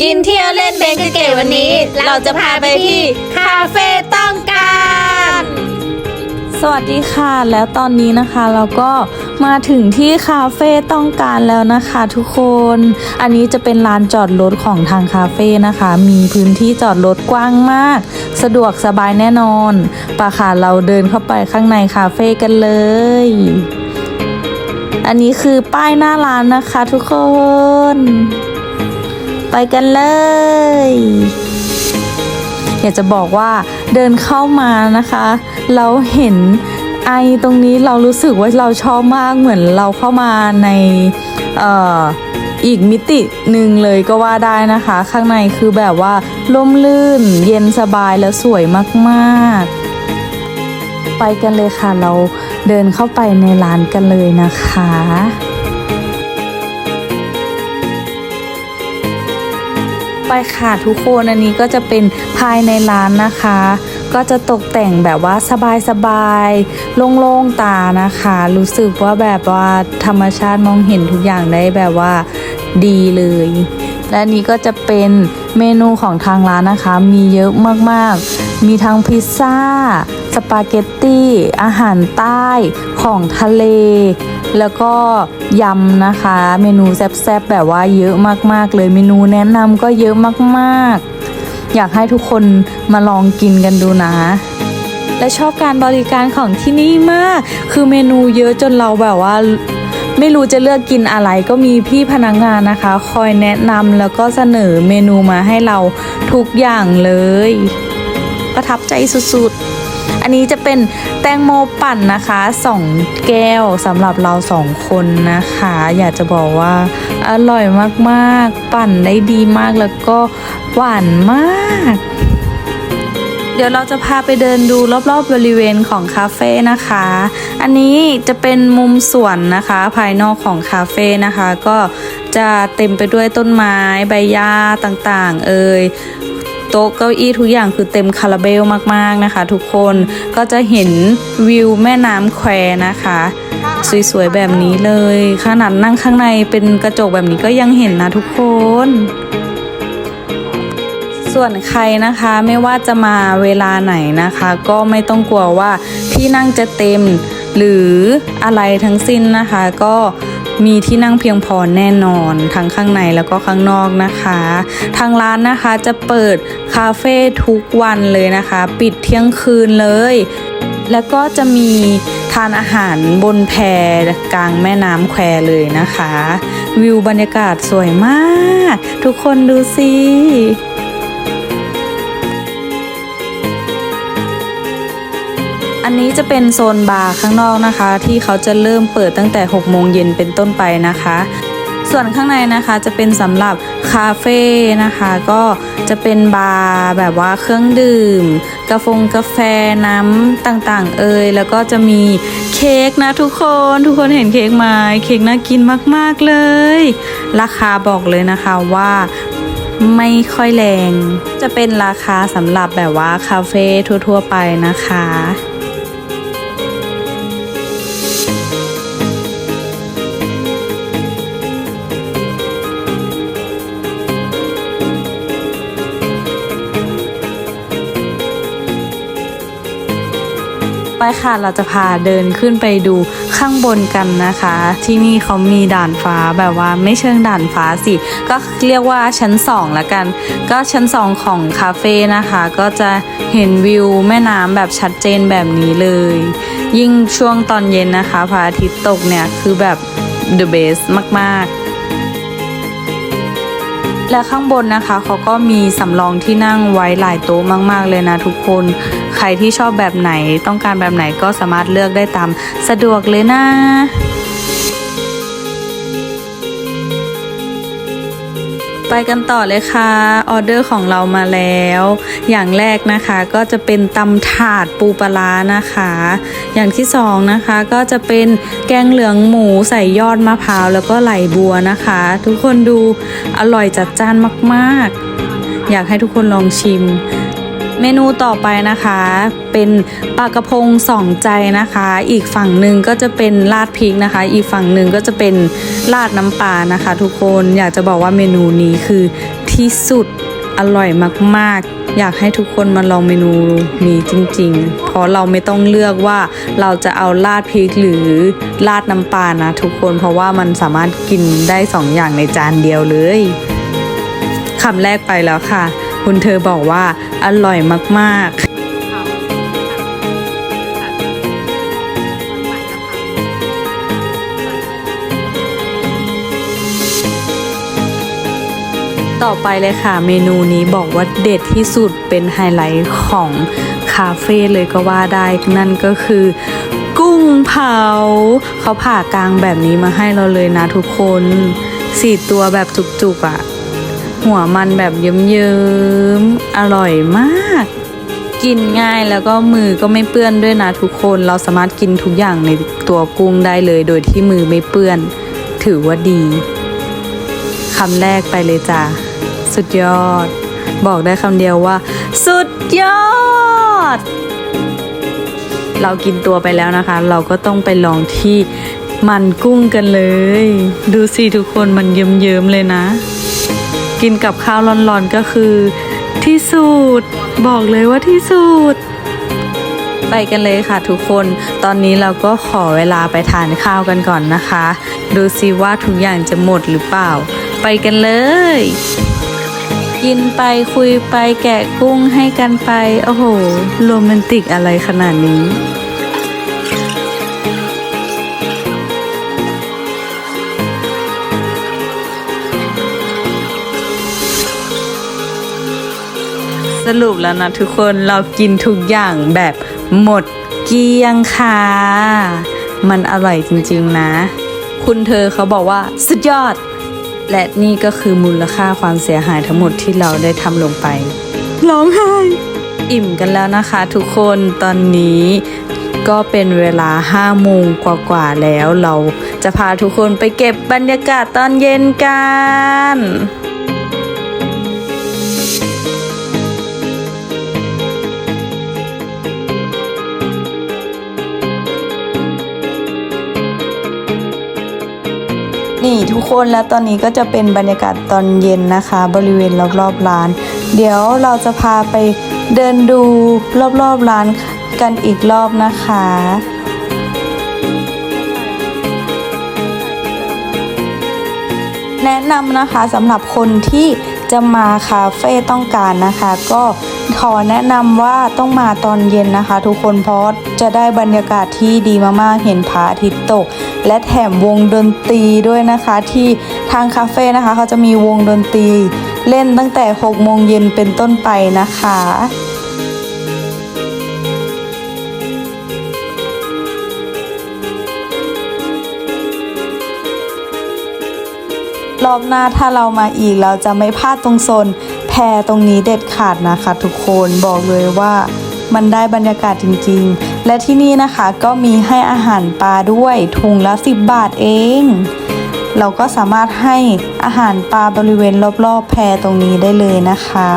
กินเที่ยวเล่นเบงเก๋วันนี้ เราจะพาไปที่คาเฟ่ต้องการ สวัสดีค่ะ แล้วตอนนี้นะคะเราก็มาถึงที่คาเฟ่ต้องการแล้วนะคะทุกคน อันนี้จะเป็นลานจอดรถของทางคาเฟ่นะคะ มีพื้นที่จอดรถกว้างมาก สะดวกสบายแน่นอนปะค่ะเราเดินเข้าไปข้างในคาเฟ่กันเลย อันนี้คือป้ายหน้าร้านนะคะทุกคน ไปกันเลย อยากจะบอกว่าเดินเข้ามานะคะ เราเห็นไอตรงนี้เรารู้สึกว่าเราชอบมากเหมือนเราเข้ามาในเอ่ออีกมิติหนึ่งเลยก็ว่าได้นะคะ ข้างในคือแบบว่าร่มลื่น เย็นสบายแล้วสวยมากๆ ไปกันเลยค่ะเราเดินเข้าไปในร้านกันเลยนะคะ ค่ะทุกคนอันนี้ก็จะเป็นภายในร้านนะคะ ก็จะตกแต่งแบบว่าสบายๆโล่งๆตานะคะ รู้สึกว่าแบบว่าธรรมชาติมองเห็นทุกอย่างได้แบบว่าดีเลย และนนี้ก็จะเป็นเมนูของทางร้านนะคะ มีเยอะมากๆ มีทั้งพิซซ่า สปาเกตตี้ อาหารใต้ ของทะเล แล้วก็ยำนะคะ เมนูแซ่บๆแบบว่าเยอะมากๆ เลยเมนูแนะนำก็เยอะมากๆ อยากให้ทุกคนมาลองกินกันดูนะและชอบการบริการของที่นี่มาก คือเมนูเยอะจนเราแบบว่า ไม่รู้จะเลือกกินอะไรก็มีพี่พนักงานนะคะ คอยแนะนำแล้วก็เสนอเมนูมาให้เราทุกอย่างเลย ประทับใจสุดๆ อันนี้จะเป็นแตงโมปั่นนะคะสองแก้วสำหรับเราสองคนนะคะ อยากจะบอกว่าอร่อยมากๆ ปั่นได้ดีมากแล้วก็หวานมากเดี๋ยวเราจะพาไปเดินดูรอบๆบริเวณของคาเฟ่นะคะ อันนี้จะเป็นมุมสวนนะคะ ภายนอกของคาเฟ่นะคะ ก็จะเต็มไปด้วยต้นไม้ใบหญ้าต่างๆ เอ่ย โต๊ะเก้าอี้ทุกอย่างคือเต็มคาราเบลมากๆนะคะ ทุกคนก็จะเห็นวิวแม่น้ำแควนะคะ สวยๆแบบนี้เลยขนาดนั่งข้างในเป็นกระจกแบบนี้ก็ยังเห็นนะทุกคนส่วนใครนะคะไม่ว่าจะมาเวลาไหนนะคะ ก็ไม่ต้องกลัวว่าที่นั่งจะเต็มหรืออะไรทั้งสิ้นนะคะ ก็ มีที่นั่งเพียงพอแน่นอนทั้งข้างในแล้วก็ข้างนอกนะคะ ทางร้านนะคะจะเปิดคาเฟ่ทุกวันเลยนะคะ ปิดเที่ยงคืนเลย แล้วก็จะมีทานอาหารบนแพกลางแม่น้ำแควเลยนะคะ วิวบรรยากาศสวยมาก ทุกคนดูสิ อันนี้จะเป็นโซนบาร์ข้างนอกนะคะ ที่เขาจะเริ่มเปิดตั้งแต่ 6 โมงเย็นเป็นต้นไปนะคะ ส่วนข้างในนะคะจะเป็นสำหรับคาเฟ่นะคะ ก็จะเป็นบาร์แบบว่าเครื่องดื่ม กาแฟกาแฟน้ำต่างๆ เอ่ยแล้วก็จะมีเค้กนะทุกคนทุกคนเห็นเค้กไหมเค้กน่ากินมากๆเลย ราคาบอกเลยนะคะว่าไม่ค่อยแรง จะเป็นราคาสำหรับแบบว่าคาเฟ่ทั่ว ๆ ไปนะคะ ไปค่ะเราจะพาเดินขึ้นไปดูข้างบนกันนะคะ ที่นี่เขามีด่านฟ้าแบบว่าไม่เชิงด่านฟ้าสิ ก็เรียกว่าชั้น2ละกัน ก็ชั้น 2 ของคาเฟ่นะคะ ก็จะเห็นวิวแม่น้ำแบบชัดเจนแบบนี้เลย ยิ่งช่วงตอนเย็นนะคะพระอาทิตย์ตกเนี่ยคือแบบ the best มาก ๆ และข้างบนนะคะเขาก็มีสำรองที่นั่งไว้หลายโต๊ะมาก ๆ เลยนะทุกคน ใครที่ชอบแบบไหนต้องการแบบไหนก็สามารถเลือกได้ตามสะดวกเลยนะ ไปกันต่อเลยค่ะ ออเดอร์ของเรามาแล้ว อย่างแรกนะคะก็จะเป็นตำถาดปูปลานะคะ อย่างที่สองนะคะก็จะเป็นแกงเหลืองหมูใส่ยอดมะพร้าวแล้วก็ไหลบัวนะคะ ทุกคนดูอร่อยจัดจ้านมาก ๆ อยากให้ทุกคนลองชิม เมนูต่อไปนะคะ เป็นปลากระพงสองใจนะคะ อีกฝั่งหนึ่งก็จะเป็นราดพริกนะคะ อีกฝั่งหนึ่งก็จะเป็นราดน้ำปลานะคะ ทุกคนอยากจะบอกว่าเมนูนี้คือที่สุดอร่อยมากๆ อยากให้ทุกคนมาลองเมนูนี้จริงๆ เพราะเราไม่ต้องเลือกว่าเราจะเอาราดพริกหรือราดน้ำปลานะทุกคนเพราะว่ามันสามารถกินได้สองอย่างในจานเดียวเลยคำแรกไปแล้วค่ะ คุณเธอบอกว่าอร่อยมากๆต่อไปเลยค่ะ เมนูนี้บอกว่าเด็ดที่สุดเป็นไฮไลท์ของคาเฟ่เลยก็ว่าได้นั่นก็คือ กุ้งเผา เขาผ่ากลางแบบนี้มาให้เราเลยนะทุกคนสี่ตัวแบบจุกๆอะ่ะ หัวมันแบบเยิ้มๆอร่อยมาก กินง่ายแล้วก็มือก็ไม่เปื้อนด้วยนะทุกคน เราสามารถกินทุกอย่างในตัวกุ้งได้เลย โดยที่มือไม่เปื้อน ถือว่าดีคำแรกไปเลยจ้ะสุดยอด บอกได้คำเดียวว่า สุดยอด เรากินตัวไปแล้วนะคะ เราก็ต้องไปลองที่มันกุ้งกันเลย ดูสิทุกคนมันเยิ้มๆเลยนะ กินกับข้าวร้อนๆก็คือ ที่สุดบอกเลยว่าที่สุดไปกันเลยค่ะทุกคน ตอนนี้เราก็ขอเวลาไปทานข้าวกันก่อนนะคะ ดูซิว่าทุกอย่างจะหมดหรือเปล่า ไปกันเลย กินไปคุยไปแกะกุ้งให้กันไป โอ้โห โรแมนติกอะไรขนาดนี้ สรุปแล้วนะทุกคนเรากินทุกอย่างแบบหมดเกลี้ยงค่ะ มันอร่อยจริงๆนะ คุณเธอเขาบอกว่าสุดยอด และนี่ก็คือมูลค่าความเสียหายทั้งหมดที่เราได้ทำลงไป ร้องไห้ อิ่มกันแล้วนะคะทุกคนตอนนี้ก็เป็นเวลา5โมงกว่าๆแล้วเราจะพาทุกคนไปเก็บบรรยากาศตอนเย็นกัน ทุกคนแล้วตอนนี้ก็จะเป็นบรรยากาศตอนเย็นนะคะ บริเวณรอบๆร้าน เดี๋ยวเราจะพาไปเดินดูรอบๆร้านกันอีกรอบนะคะแนะนำนะคะสำหรับคนที่จะมาคาเฟ่ต้องการนะคะ ก็ขอแนะนำว่าต้องมาตอนเย็นนะคะ ทุกคนเพราะจะได้บรรยากาศที่ดีมากๆเห็นพระอาทิตย์ตก และแถมวงดนตรีด้วยนะคะ ที่ทางคาเฟ่นะคะเขาจะมีวงดนตรีเล่นตั้งแต่6โมงเย็นเป็นต้นไปนะคะรอบหน้าถ้าเรามาอีกเราจะไม่พลาดตรงโซนแพรตรงนี้เด็ดขาดนะคะ ทุกคนบอกเลยว่ามันได้บรรยากาศจริง ๆ และที่นี่นะคะก็มีให้อาหารปลาด้วยถุงละ 10 บาทเอง เราก็สามารถให้อาหารปลาบริเวณรอบๆแพรตรงนี้ได้เลยนะคะ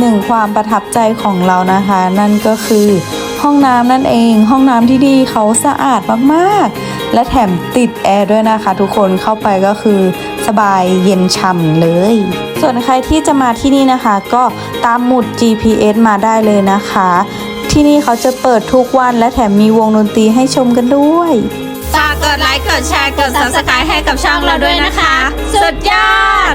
หนึ่งความประทับใจของเรานะคะ นั่นก็คือห้องน้ำนั่นเอง ห้องน้ำที่ดีเขาสะอาดมากๆ และแถมติดแอร์ด้วยนะคะ ทุกคนเข้าไปก็คือสบายเย็นฉ่ำเลย ส่วนใครที่จะมาที่นี่นะคะ ก็ตามหมุด GPS มาได้เลยนะคะ ที่นี่เขาจะเปิดทุกวันและแถมมีวงดนตรีให้ชมกันด้วยฝากกดไลค์ กดแชร์ กด subscribe ให้กับช่องเราด้วยนะคะ สุดยอด